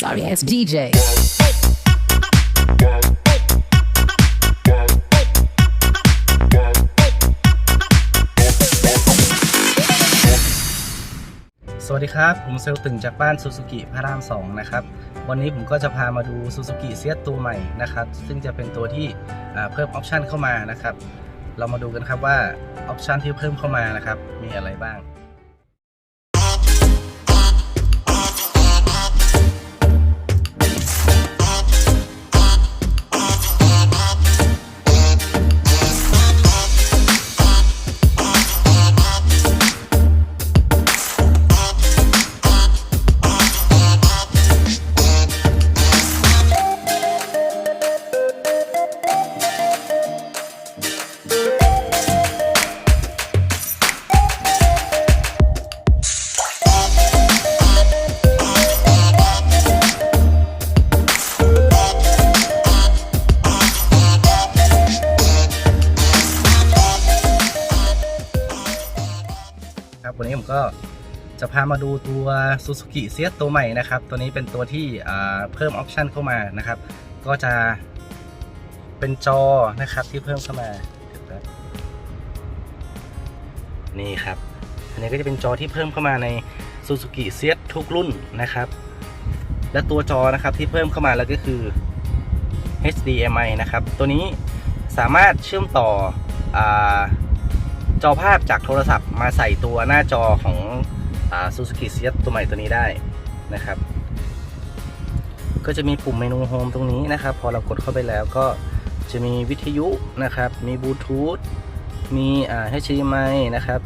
Sorry ass DJ. สวัสดีครับ ผมเซลลตึงจากบ้านซูซูกิพระราม 2 นะครับ วันนี้ผมก็จะพามาดูซูซูกิเซียตัวใหม่นะครับ ซึ่งจะเป็นตัวที่อ่าเพิ่มออปชันเข้ามานะครับ เรามาดูกันครับว่าออปชันที่เพิ่มเข้ามานะครับ มีอะไรบ้าง ก็จะพามาดูตัว Suzuki เซียตัวใหม่นะครับ ตัวนี้เป็นตัวที่เพิ่มออปชันเข้ามานะครับ ก็จะเป็นจอนะครับที่เพิ่มเข้ามาเดี๋ยวแป๊บนี่ครับ อันนี้ก็จะเป็นจอที่เพิ่มเข้ามาใน Suzuki เซียทุกรุ่นนะครับ และตัวจอนะครับที่เพิ่มเข้ามาแล้วก็คือ HDMI นะครับ ตัวนี้สามารถเชื่อมต่ออ จอภาพจากโทรศัพท์มาใส่ตัวหน้าจอของซูซูกิเซียตัวใหม่ตัวนี้ได้นะครับ ก็จะมีปุ่มเมนูโฮมตรงนี้นะครับ พอเรากดเข้าไปแล้วก็จะมีวิทยุนะครับ มีบลูทูธมีอ่า HDMI นะครับ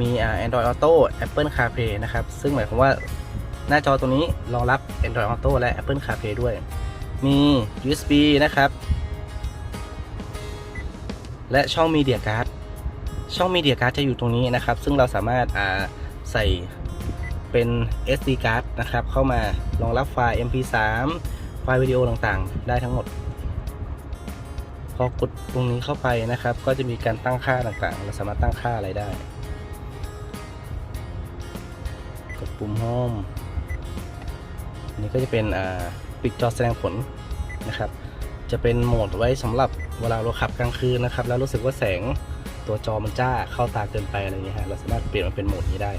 มีอ่า Android Auto Apple CarPlay นะครับ ซึ่งหมายความว่าหน้าจอตัวนี้รองรับ Android Auto และ Apple CarPlay ด้วย มี USB นะครับ และช่อง Media Card ช่อง Media Card จะอยู่ตรงนี้นะครับ ซึ่งเราสามารถอ่าใส่เป็น SD card นะครับ เข้ามารองรับไฟล์ MP3 ไฟล์วิดีโอต่างๆ ได้ทั้งหมด พอกดตรงนี้เข้าไปนะครับ ก็จะมีการตั้งค่าต่างๆ เราสามารถตั้งค่าอะไรได้ กดปุ่ม Home อันนี้ก็จะเป็นปิดจอแสดงผลนะครับ จะเป็นโหมดไว้สำหรับเวลาเราขับกลางคืนนะครับ แล้วรู้สึกว่าแสงตัวจอมันจ้าเข้าตาเกินไปอะไรเงี้ยฮะเราสามารถเปลี่ยนมาเป็นโหมดนี้ได้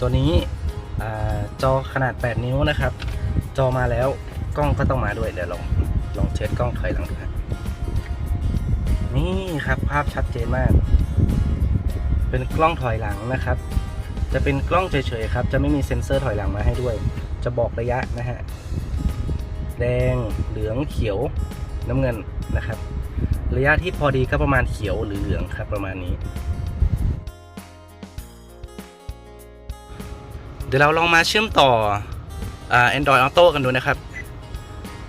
ตัวนี้อจอขนาด 8 นิ้วนะครับ จอมาแล้วกล้องก็ต้องมาด้วยเดี๋ยวลองลองเช็ดกล้องถอยหลังดูครับนี่ครับภาพชัดเจนมาก เป็นกล้องถอยหลังนะครับ จะเป็นกล้องเฉยๆครับ จะไม่มีเซ็นเซอร์ถอยหลังมาให้ด้วย จะบอกระยะนะฮะ แดงเหลืองเขียวน้ำเงินนะครับ ระยะที่พอดีก็ประมาณเขียวหรือเหลืองครับประมาณนี้ เดี๋ยวเราลองมาเชื่อมต่ออ Android Auto กันดูนะครับ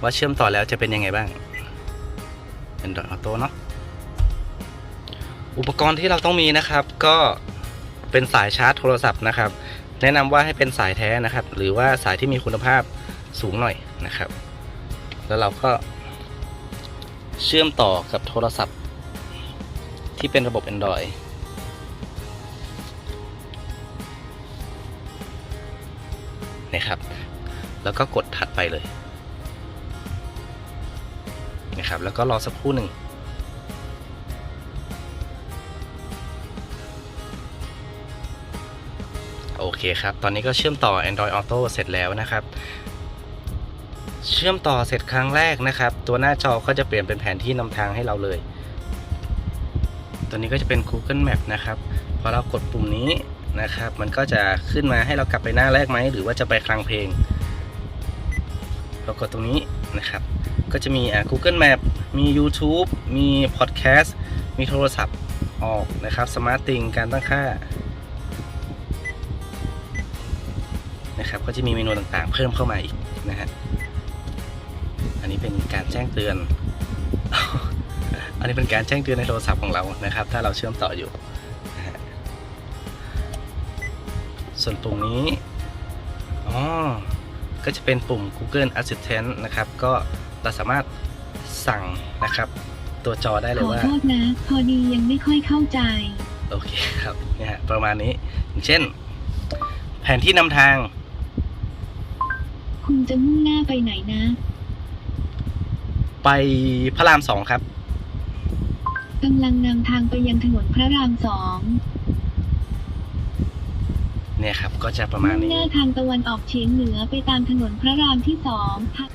ว่าเชื่อมต่อแล้วจะเป็นยังไงบ้าง Android Auto เนาะอุปกรณ์ที่เราต้องมีนะครับก็เป็นสายชาร์จโทรศัพท์นะครับ แนะนำว่าให้เป็นสายแท้นะครับ หรือว่าสายที่มีคุณภาพสูงหน่อยนะครับ แล้วเราก็เชื่อมต่อกับโทรศัพท์ ที่เป็นระบบ Android นะครับ แล้วก็กดถัดไปเลยนะครับ แล้วก็รอสักครู่หนึ่ง เคครับ ตอนนี้ก็เชื่อมต่อ Android Auto เสร็จแล้วนะครับ เชื่อมต่อเสร็จครั้งแรกนะครับ ตัวหน้าจอก็จะเปลี่ยนเป็นแผนที่นำทางให้เราเลย ตัวนี้ก็จะเป็น Google Map นะครับ พอเรากดปุ่มนี้นะครับ มันก็จะขึ้นมาให้เรากลับไปหน้าแรกไหม หรือว่าจะไปคลังเพลง เรากดตรงนี้นะครับ ก็จะมี Google Map มี YouTube มี Podcast มีโทรศัพท์ออกนะครับ Smart Thing การตั้งค่า นะครับก็จะมีเมนูต่างๆ เพิ่มเข้ามาอีกนะฮะอันนี้เป็นการแจ้งเตือน อันนี้เป็นการแจ้งเตือนในโทรศัพท์ของเรานะครับ ถ้าเราเชื่อมต่ออยู่นะฮะส่วนปุ่มนี้อ๋อก็จะเป็นปุ่ม Google Assistant นะครับ ก็เราสามารถสั่งนะครับตัวจอได้เลขยอว่าโทษนะ พอดียังไม่ค่อยเข้าใจ โอเคครับเนี่ยฮะประมาณนี้อย่างเช่น แผนที่นำทาง คุณจะมุ่งหน้าไปไหนนะ ไปพระรามสองครับ กำลังนำทางไปยังถนนพระรามสองเนี่ยครับ ก็จะประมาณมุ่งนี้หน้าทางตะวันออกเฉียงเหนือไปตามถนนพระรามที่สองทาง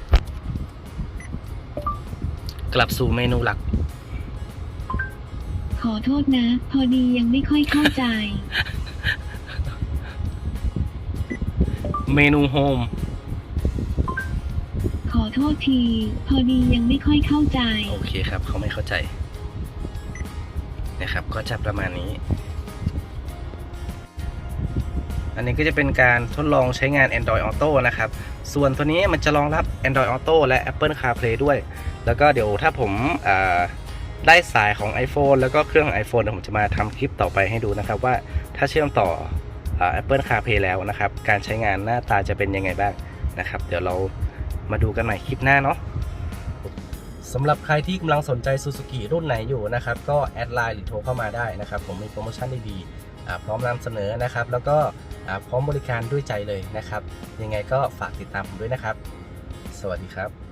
กลับสู่เมนูหลัก ขอโทษนะ พอดียังไม่ค่อยเข้าใจ เมนูโฮม ขอโทษที พอดียังไม่ค่อยเข้าใจ โอเคครับ เขาไม่เข้าใจ นะครับ ก็จะประมาณนี้ อันนี้ก็จะเป็นการทดลองใช้งาน Android Auto นะครับ ส่วนตัวนี้มันจะรองรับ Android Auto และ Apple CarPlay ด้วย แล้วก็เดี๋ยวถ้าผมได้สายของ iPhone แล้วก็เครื่อง iPhone ผมจะมาทำคลิปต่อไปให้ดูนะครับ ว่าถ้าเชื่อมต่ออ Apple CarPlay แล้วนะครับ การใช้งานหน้าตาจะเป็นยังไงบ้างนะครับ เดี๋ยวเรา มาดูกันใหม่คลิปหน้าเนาะสำหรับใครที่กำลังสนใจ Suzuki รุ่นไหนอยู่นะครับ ก็แอดไลน์หรือโทรเข้ามาได้นะครับ ผมมีโปรโมชั่นดีๆพร้อมนำเสนอนะครับ แล้วก็พร้อมบริการด้วยใจเลยนะครับ ยังไงก็ฝากติดตามผมด้วยนะครับ สวัสดีครับ